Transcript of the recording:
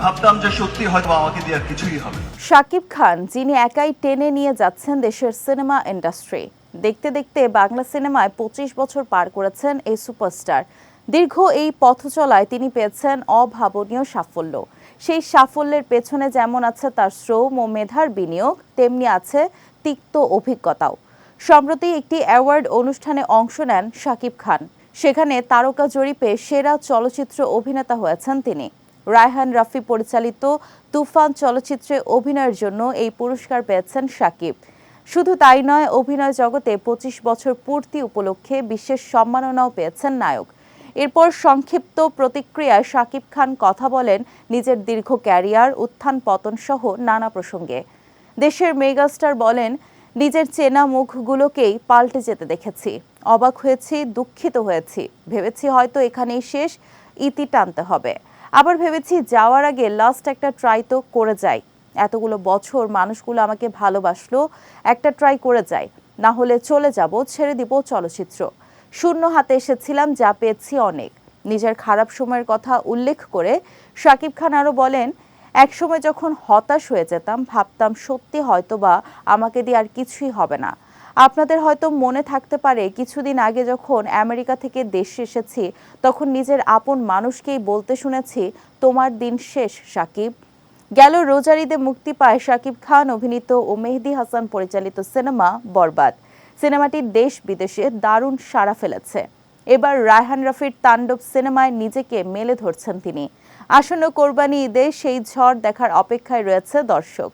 ভাবতাম যে সত্যি হয়তো আমাকে দিয়ে আর কিছুই হবে শাকিব খান, যিনি একাই টেনে নিয়ে যাচ্ছেন দেশের সিনেমা ইন্ডাস্ট্রি, দেখতে দেখতে বাংলা সিনেমায় পঁচিশ বছর পার করেছেন এই সুপারস্টার। দীর্ঘ এই পথ চলায় তিনি পেয়েছেন অভাবনীয় সাফল্য। সেই সাফল্যের পেছনে যেমন আছে তার শ্রম ও মেধার বিনিয়োগ, তেমনি আছে তিক্ত অভিজ্ঞতাও। সম্প্রতি একটি অ্যাওয়ার্ড অনুষ্ঠানে অংশ নেন শাকিব খান। সেখানে তারকা জরিপে সেরা চলচ্চিত্র অভিনেতা হয়েছেন তিনি। রায়হান রাফি পরিচালিত তুফান চলচ্চিত্রে অভিনয়ের জন্য এই পুরস্কার পেয়েছেন সাকিব। শুধু তাই নয়, অভিনয় জগতে পঁচিশ বছর পূর্তি উপলক্ষে বিশেষ সম্মাননাও পেয়েছেন নায়ক। এরপর সংক্ষিপ্ত প্রতিক্রিয়ায় শাকিব খান কথা বলেন নিজের দীর্ঘ ক্যারিয়ার, উত্থান পতন সহ নানা প্রসঙ্গে। দেশের মেগাস্টার বলেন, নিজের চেনা মুখগুলোকেই পাল্টে যেতে দেখেছি। অবাক হয়েছি, দুঃখিত হয়েছি। ভেবেছি হয়তো এখানেই শেষ, ইতি টানতে হবে। আবার ভেবেছি যাওয়ার আগে লাস্ট একটা ট্রাই তো করে যাই। এতগুলো বছর মানুষগুলো আমাকে ভালোবাসলো, একটা ট্রাই করে যাই। না হলে চলে যাব, ছেড়ে দিব চলচ্চিত্র। শূন্য হাতে এসেছিলাম, যা পেয়েছি অনেক। নিজের খারাপ সময়ের কথা উল্লেখ করে শাকিব খান আরও বলেন, একসময় যখন হতাশ হয়ে যেতাম, ভাবতাম সত্যি হয়তোবা আমাকে দিয়ে আর কিছুই হবে না। আপনাদের হয়তো মনে থাকতে পারে, কিছুদিন আগে যখন আমেরিকা থেকে দেশে এসেছি, তখন নিজের আপন মানুষকেই বলতে শুনেছি, তোমার দিন শেষ, সাকিব। গেল রোজার ঈদে মুক্তি পায় শাকিব খান, অভিনীত ও মেহেদি হাসান পরিচালিত সিনেমা বরবাদ। সিনেমাটি দেশ বিদেশে দারুণ সাড়া ফেলেছে। এবার রায়হান রাফির তাণ্ডব সিনেমায় নিজেকে মেলে ধরছেন তিনি। আসন্ন কোরবানি ঈদে সেই ঝড় দেখার অপেক্ষায় রয়েছে দর্শক।